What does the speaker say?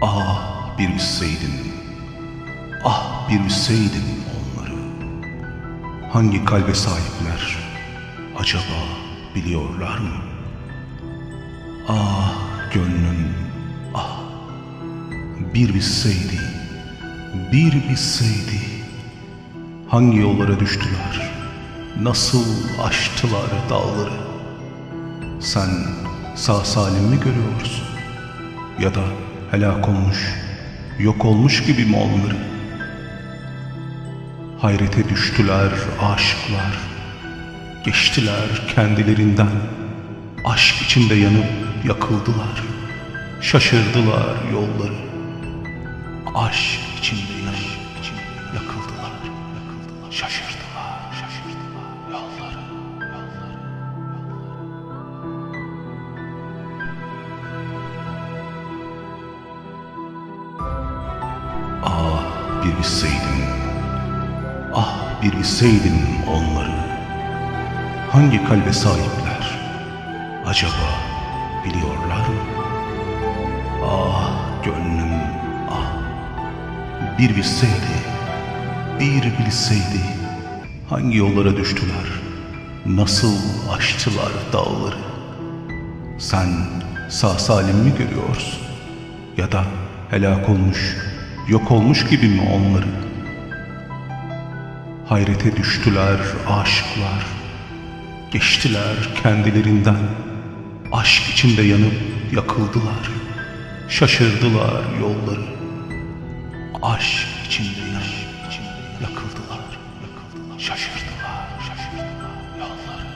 Ah bir bilseydin, ah bir bilseydin onları. Hangi kalbe sahipler acaba biliyorlar mı? Ah gönlüm, ah bir bilseydi, bir bilseydi. Hangi yollara düştüler, nasıl aştılar dağları. Sen sağ salim mi görüyorsun? Ya da helak olmuş, yok olmuş gibi mi onları? Hayrete düştüler aşıklar, geçtiler kendilerinden, aşk içinde yanıp yakıldılar, şaşırdılar yolları. Aşk içinde bir bilseydin, ah bir bilseydin onları. Hangi kalbe sahipler acaba biliyorlar mı? Ah gönlüm ah bir bilseydi, bir bilseydi hangi yollara düştüler, nasıl aştılar dağları. Sen sağ salim mi görüyorsun? Ya da helak olmuş, yok olmuş gibi mi onları? Hayrete düştüler aşıklar, geçtiler kendilerinden, aşk içinde yanıp yakıldılar, şaşırdılar yolları. Aşk içinde yanıp yakıldılar, şaşırdılar, şaşırdılar yolları.